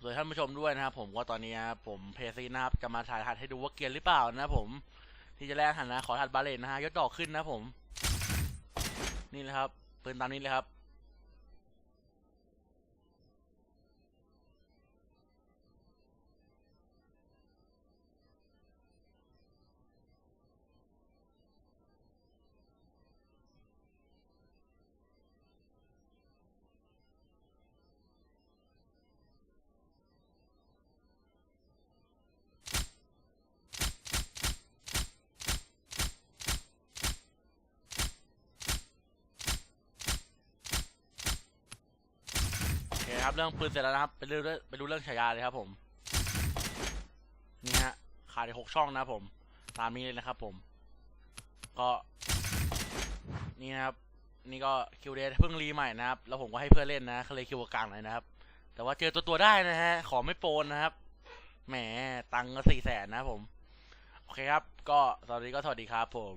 สวัสดีท่านผู้ชมด้วยนะครับผมว่าตอนนี้ผมเพซีนะครับจะมาถ่ายทัดให้ดูว่าเกียร์หรือเปล่านะผม ที่จะแลกหันนะขอถัดบาเลนนะฮะยศดอกขึ้นนะผม นี่เลยครับปืนตามนี้เลยครับ ครับเรื่องปืนเสร็จแล้วนะครับไปดูเรื่องไปดูเรื่องฉายาเลยครับผมนี่ฮะขาดหกช่องนะผม ตามนี้เลยนะครับ ผม ก็นี่นะครับ นี่ก็คิวเดเพิ่งรีใหม่นะครับแล้วผมก็ให้เพื่อนเล่นนะก็เลยคิวกลางเลยนะครับ แต่ว่าเจอตัวตัวได้นะฮะขอไม่โปนนะครับแหมตังค์ก็สี่แสนนะผม โอเคครับ ก็ตอนนี้ก็สวัสดีครับผม